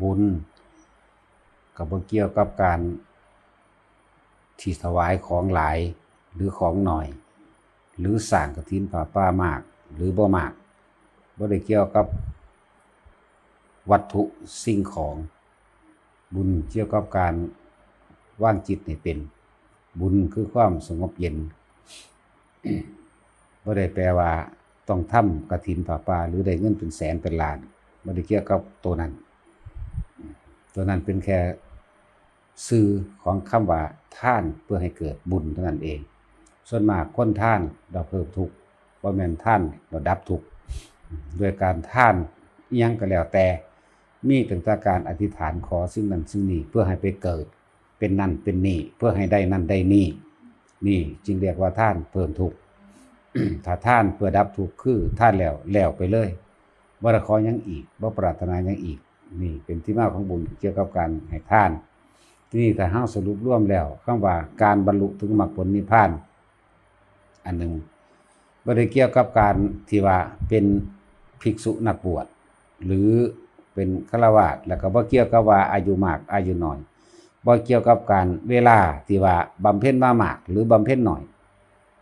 บุญกับบ่เกี่ยวกับการที่ถวายของหลายหรือของหน่อย หรือสร้างกฐินป่าป้ามาก หรือบ่มากบ่ได้เกี่ยวกับวัตถุสิ่งของ บุญเกี่ยวกับการว่างจิตให้เป็น บุญคือความสงบเย็นบ่ได้แปลว่าต้องทำกฐินป่าป่าหรือได้เงินเป็นแสนเป็นล้านบ่ได้เกี่ยวกับตัวนั้น ตัวนั้นเป็นแค่สื่อของคำว่าท่านเพื่อให้เกิดบุญเท่านั้นเอง ส่วนมากคนท่านเราเพิ่มทุกข์บ่แม่นท่านเราดับทุกข์ด้วยการท่านยังก็แล้วแต่มีตั้งแต่การอธิษฐานขอสิ่งนั้นสิ่งนี้เพื่อให้ไปเกิดเป็นนั่นเป็นนี่เพื่อให้ได้นั่นได้นี่ นี่จึงเรียกว่าท่านเพิ่มทุกข์ถ้าท่านเพื่อดับทุกข์คือท่านแล้วแล้วไปเลยบ่ได้ขอยังอีกบ่ปรารถนายังอีก นี่เป็นที่มาของบุญเกี่ยวกับการให้ทาน ที่นี่ถ้าเฮาสรุปร่วมแล้วคำว่าการบรรลุถึงมรรคผลนิพพาน อันหนึ่งบ่ได้เกี่ยวกับการที่ว่าเป็นภิกษุนักบวชหรือเป็นฆราวาสแล้วก็บ่เกี่ยวกับว่าอายุมากอายุน้อยบ่เกี่ยวกับการเวลาที่ว่าบำเพ็ญมามาก หรือบำเพ็ญน้อย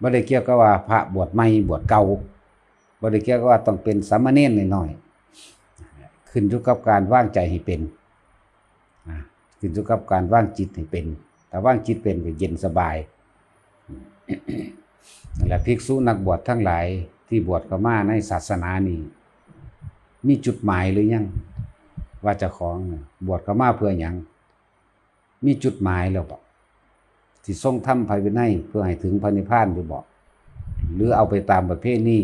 บ่ได้เกี่ยวกับว่าพระบวชใหม่บวชเก่าบ่ได้เกี่ยวกับว่าต้องเป็นสามเณรหน้อยๆ ขึ้นอยู่กับการว่างใจให้เป็นขึ้นอยู่กับการว่างจิตให้เป็น ถ้าว่างจิตเป็นก็เย็นสบายและภิกษุนักบวชทั้งหลายที่บวชเข้ามาในศาสนานี้มีจุดหมายหรือยังว่าจะของบวชเข้ามาเพื่อหยังมีจุดหมายแล้วบอกที่ทรงทำภายวินัยเพื่อให้ถึงพระนิพพานหรือบอกหรือเอาไปตามประเภทนี้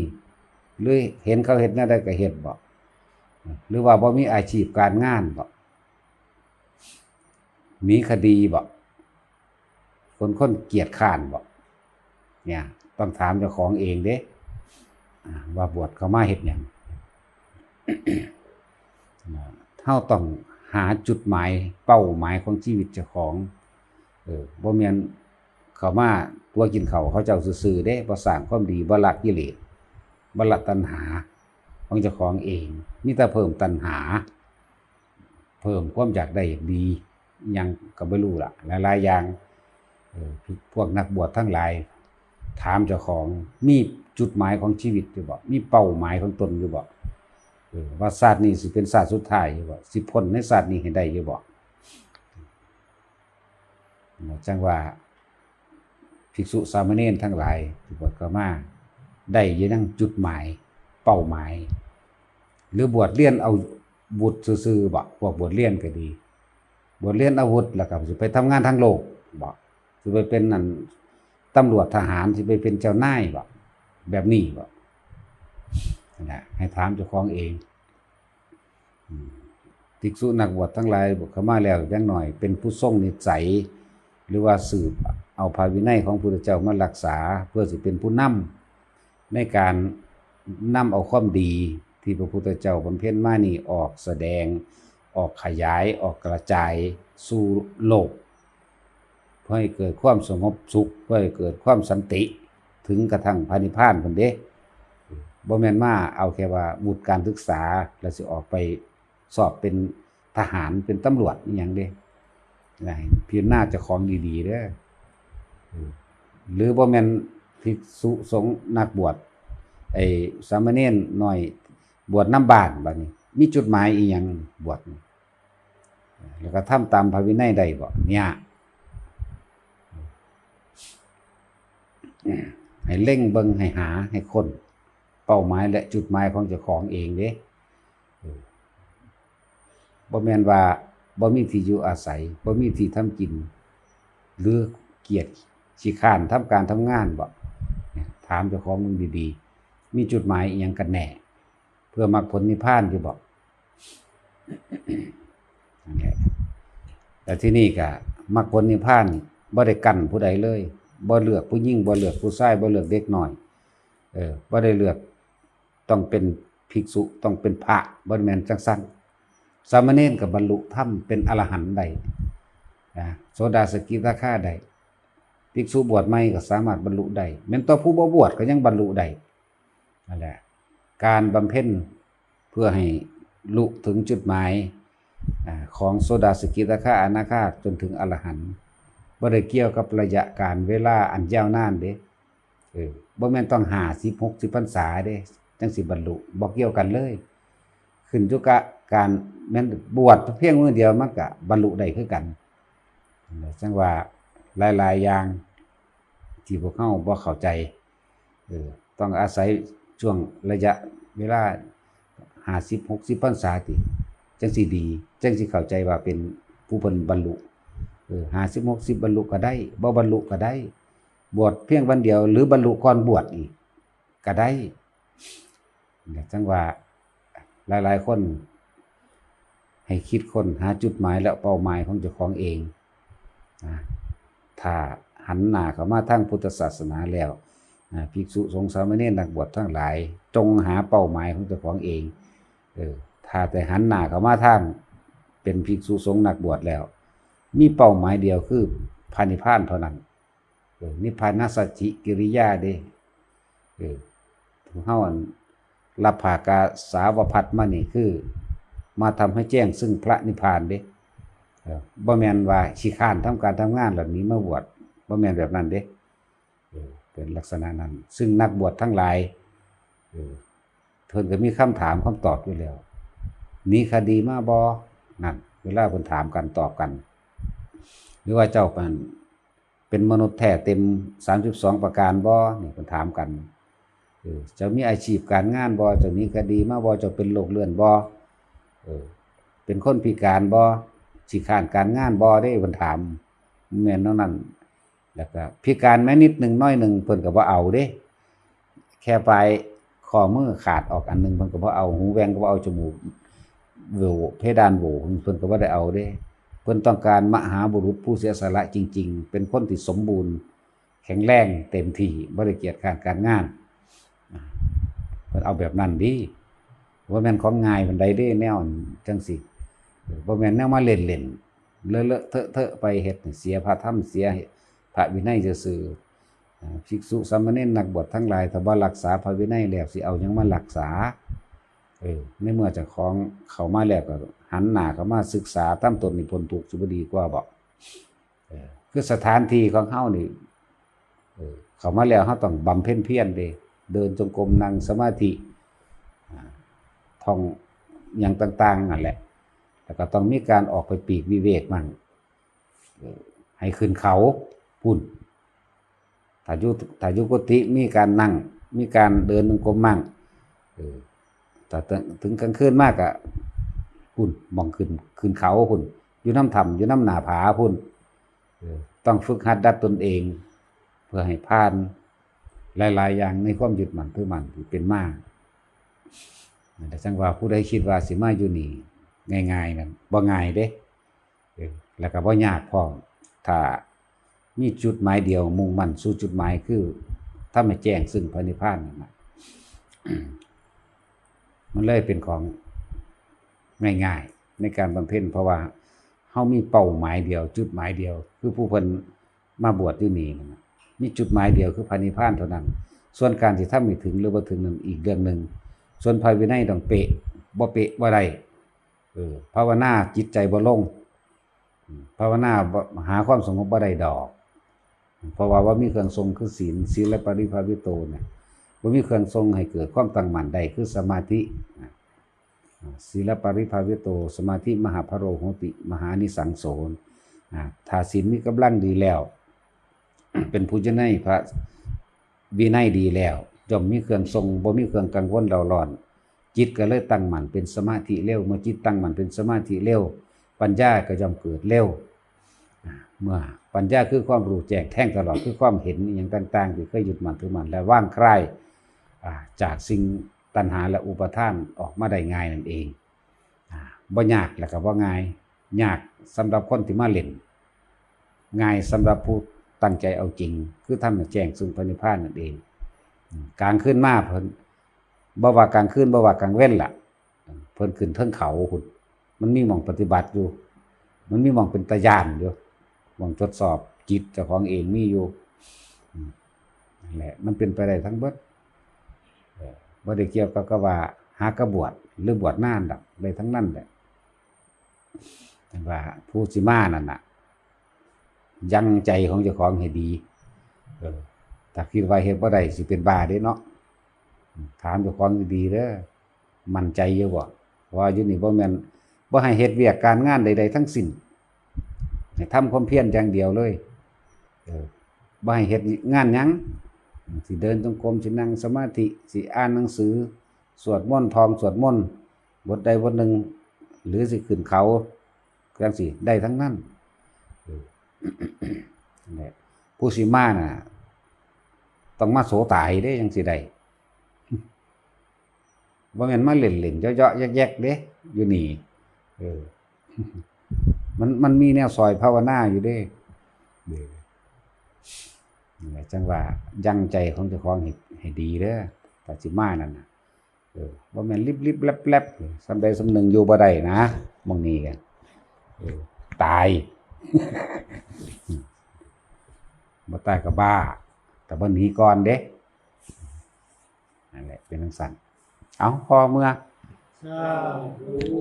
หรือเห็นเขาเห็นนั่นได้ก็เห็นบอก หรือว่าบ่มีอาชีพการงานบอกมีคดีบอกคนคนเกียจข้านบอกเนี่ย ต้องถามเจ้าของเองเด้ว่าบวชเขามาเฮ็ดหยังเท่าต้องหาจุดหมายเป้าหมายของชีวิตเจ้าของ เออบ่แม่นเขามาตัวกินเขาเขาเจ้าซื่อๆเด้บ่สร้างความดีบ่ละกิเลสบ่ละตัณหา ของเจ้าของเองมีแต่เพิ่มตัณหา เพิ่มความอยากได้อยากดียังก็บ่รู้ละหลายๆอย่างพวกนักบวชทั้งหลาย ถามเจ้าของมีจุดหมายของชีวิตอยู่บ่มีเป้าหมายของตนอยู่บ่ว่าศาสตร์นี้สิเป็นศาสตร์สุดท้ายอยู่บ่สิพ้นในศาสตร์นี้ให้ได้อยู่บ่จังว่าภิกษุสามเณรทั้งหลายที่บวชเข้ามาได้ยังจุดหมาย เป้าหมาย หรือบวชเรียนเอาบุตรซื่อๆบ่พวกบวชเรียนก็ดี บวชเรียนอาวุธแล้วก็สิไปทำงานทางโลกบ่สิไปเป็นนั่นตำรวจทหารสิไปเป็นเจ้านายบ่แบบนี้บ่นั่นะให้ถามเจ้าของเองภิกษุนักบวชทั้งหลายบวชเข้ามาแล้วย่างหน่อย เป็นผู้ทรงนิสัย หรือว่าสืบเอาภาวินัยของพระพุทธเจ้ามารักษา เพื่อสิเป็นผู้นำในการ นำเอาความดีที่พระพุทธเจ้าบำเพ็ญมานี่ออกแสดงออกขยายออกกระจายสู่โลก เพื่อให้เกิดความสงบสุข เพื่อให้เกิดความสันติถึงกระทั่งพระนิพพานคนเด้บ่แม่นมาเอาแค่ว่าบุตรการศึกษาแล้วสิออกไปสอบเป็นทหารเป็นตำรวจอหย่างเด้นะพิจารณาจะของดีๆเด้อหรือบ่แม่นภิกษุสงฆ์นักบวช ไอ้สามเณรหน้อย บวชน้ำบานบัดนี้ มีจุดหมายอีหยังบวชแล้วก็ทำตามพระวินัยได้บ่เนี่ยให้เล่งเบิงให้หาให้คนเป้าหมายและจุดหมายของเจ้าของเองเด้บ่แม่นว่าบ่มีที่อยู่อาศัยบ่มีที่ทำกิน หรือเกียรติขี้ข้านทำการทำงานบ่ถามเจ้าของมึงดีๆ มีจุดหมายอีหยังกันแน่ เพื่อมรรคผลนิพพานอยู่บ่นั่นแต่ที่นี่ก็มรรคผลนิพพานบ่ได้กันผู้ใดเลยบ่เลือกผู้หญิงบ่เลือกผู้ชายบ่เลือกเด็กหน้อย เออบ่ได้เลือกต้องเป็นภิกษุต้องเป็นพระบ่แม่นจังซั่นสามเณรก็บรรลุธรรมเป็นอรหันต์ได้นะโสดาสกิทาคาได้ภิกษุบวชใหม่ก็สามารถบรรลุได้แม้นตัวผู้บ่บวชก็ยังบรรลุได้ นั่นแหละ การบำเพ็ญเพื่อให้ลุถึงจุดหมายอของโซดาสกิทาคาอนาคาจนถึงอรหันต์บ่ได้เกี่ยวกับระยะการเวลาอันยาวนานเด้เออบ่แม่นต้อง50 60พรรษาเด้จังสิบรรลุบ่เกี่ยวกันเลย ขึ้นอยู่กับการแม่นบวชเพียงมื้อเดียวมันก็บรรลุได้คือกันจังว่าหลาย ๆ อย่างที่พวกเฮาบ่เข้าใจเออต้องอาศัย ช่วงระยะเวลา50 60พรรษาติจังสิดีจังสิเข้าใจว่าเป็นผู้เพิ่นบรรลุเออ50 60บบรรลุก็ได้บ่บรรลุก็ได้ บวชเพียงวันเดียว หรือบรรลุก่อนบวชอีกก็ได้เนี่ยจังว่าหลาย ๆ คน ให้คิดคนหาจุดหมายและเป้าหมายของเจ้าของเองนะถ้าหันหน้าเข้ามาทางพุทธศาสนาแล้ว ภิกษุสงฆ์สามเณรนักบวชทั้งหลาย จงหาเป้าหมายของเจ้าของเองเออถ้าแต่หันหน้าเข้ามาทางเป็นภิกษุสงฆ์นักบวชแล้ว มีเป้าหมายเดียวคือพานิพพานเท่านั้นออนิพพานัสสจิกิริยาเด้เออถึงเฮาอันรับภากาสาวพัดมานี่คือ มาทำให้แจ้งซึ่งพระนิพพานเด้เออบ่แมนว่าขี้ข้านทำการทำงานเหล่านี้มาบวชบ่แมนแบบนั้นเด้ เป็นลักษณะนั้น ซึ่งนักบวชทั้งหลายเพิ่นก็มีคำถามคำตอบอยู่แล้วหนีคดีมาบ่นั่นเวลาเพิ่นถามกันตอบกัน หรือว่าเจ้าเป็นเป็นมนุษย์แท้เต็ม32ประการบ่นี่เพิ่นถามกันเจ้ามีอาชีพการงานบ่เจ้าหนีคดีมาบ่เจ้าเป็นโรคเลื่อนบ่เออเป็นคนพิการบ่สิขานการงานบ่ได้เพิ่นถามแม่นนั้น แล้วก็พิการแม้นิดหนึ่งน้อยหนึ่งเพิ่นก็บ่เอาเด้ แค่ปลายข้อมือขาดออกอันหนึ่งเพิ่นก็บ่เอาหูแหวงก็บ่าเอาจมูกโหวเพดานโหวเพิ่นก็บ่ได้เอาเด้ เพิ่นต้องการมหาบุรุษผู้เสียสละจริง ๆ เป็นคนที่สมบูรณ์ แข็งแรงเต็มที่บ่ได้เกียจคร้านการงานเพิ่นเอาแบบนั้นดีว่าแม่นของง่ายปานใดเด้แนวจังซี่บ่แม่นแนวมาเล่นๆเลอะๆเทอะๆไปเฮ็ดให้เสียพระธรรมเสีย พระวินัยซื่อๆอ่าภิกษุสามเณรนักบวชทั้งหลายถ้าบ่รักษาพระวินัยแล้วสิเอายังมารักษาเออในเมื่อเจ้าของเข้ามาแล้วก็หันหน้าเข้ามาศึกษาตามตนนี่พ้นทุกข์สิบ่ดีกว่าบออคือสถานที่ของเฮานี่เออเข้ามาแล้วเฮาต้องบำเพ็ญเพียรเดเดินจงกรมนั่งสมาธิอ่าท่องหยังต่างๆนั่นแหละแล้วก็ต้องมีการออกไปปีกวิเวกมั่งให้ขึ้นเขา พุ่นถ้าอยู่ถ้าอยู่กุฏิมีการนั่ง มีการเดินงกรมมั่งแต่ถึงถึงกลางคืนมากอะพุ่นมองขึ้นขึ้นเขาพุ่นอยู่น้ำธรรมอยู่น้ำหนาผาพุ่นต้องฝึกหัดดัดตนเอง เพื่อให้ผ่านหลาย ๆ อย่างในความหยึดมั่นถือมันที่เป็นมากแต่จังว่าผู้ใดคิดว่าสิมาอยู่นี่ง่ายๆนั่นบ่ง่ายเด้แล้วก็บ่ยากพอถ้า มีจุดหมายเดียว มุ่งมั่นสู่จุดหมายคือถ้าไม่แจ้งซึ่งพระนิพพานนั่นนะมันเลยเป็นของง่ายๆ ในการบำเพ็ญเพราะว่าเฮามีเป้าหมายเดียว จุดหมายเดียว คือผู้เพิ่นมาบวชอยู่นี่นั่นน่ะมีจุดหมายเดียวคือพระนิพพานเท่านั้น ส่วนการที่ทำไม่ถึงหรือบ่ถึงนั้นอีกเรื่องหนึ่งส่วนภายวินัยต้องเปะบ่เปะบ่ได้เออภาวนาจิตใจบ่ลงภาวนาหาความสงบบ่ได้ดอก เพราะว่าว่ามีเครื่องทรงคือศีลศีลและปริภาวิโตเนี่ยว่ามีเครื่องทรงให้เกิดความตั้งมั่นได้คือสมาธิศีลปริภาวิโต สมาธิมหาพโรโหติ มหานิสังโสนอ่าถ้าศีลมีกำลังดีแล้ว เป็นผู้จะในพระวินัยดีแล้วย่อมมีเครื่องทรงบ่มีเครื่องกังวลเราร้อน จิตก็เลยตั้งมั่นเป็นสมาธิเร็ว เมื่อจิตตั้งมั่นเป็นสมาธิเร็ว ปัญญาก็ย่อมเกิดเร็ว เมื่อปัญญาคือความรู้แจ้งแท่งตลอดคือความเห็นอย่างต่าง ๆ ที่เคยหยุดมันถือมันและว่างคลายอ่าจากสิ่งตัณหาและอุปทานออกมาได้ง่ายนั่นเองบ่ยากแล้วก็บ่ง่ายยากสำหรับคนที่มาเล่นง่ายสำหรับผู้ตั้งใจเอาจริง คือทำให้แจ้งซึ่งพระนิพพานนั่นเองกลางคืนมาเพิ่นบ่ว่ากลางคืนบ่ว่ากลางเว้นล่ะ เพิ่นขึ้นเทิงเขาหุ่นมันมีหม่องปฏิบัติอยู่ มันมีหม่องเป็นตะยานอยู่ มองทดสอบจิตเจ้าของเองมีอยู่นั่นแหละ มันเป็นไปได้ทั้งเบิดบ่ได้เกี่ยวกับกว่าหากระบวชหรือบวชนานดอกได้ทั้งนั้นแหละว่าผู้สิมานั่นน่ะ ยังใจของเจ้าของให้ดีถ้าคิดว่าเฮ็ดบ่ได้สิเป็นบาเด้เนาะถามเจ้าของดีๆเด้อมั่นใจอยู่บ่ว่าอยู่นี่บ่แม่นบ่ให้เฮ็ดเวียกการงานใดๆทั้งสิ้น ให้ทำความเพียรอย่างเดียวเลยบ่ให้เฮ็ดงานยังสิเดินจงกรมสินั่งสมาธิสิอ่านหนังสือ สวดมนต์ทองสวดมนต์บทใดบทหนึ่ง หรือสิขึ้นเขาจังสิได้ทั้งนั้นผู้สิมาน่ะ ต้องมาโสตายเด้จังสิได้บ่แม่นมาเล่นๆเยาะๆแยกๆเด้อยู่นี่เออ มันมันมีแนวซอยภาวนาอยู่เด้เด้นั่นแหละจังว่ายังใจของเจ้าของให้ให้ดีเด้อแต่สิมานั่นน่ะเออบ่แม่นลิบๆแลบๆสำใดสำหนึ่งอยู่บ่ได้นะมองนี้กันตายบ่ตายก็บ้า แต่บ่หนีก่อนเด้นั่นแหละเป็นจังซั่นเอาพอเมื่อสาธุ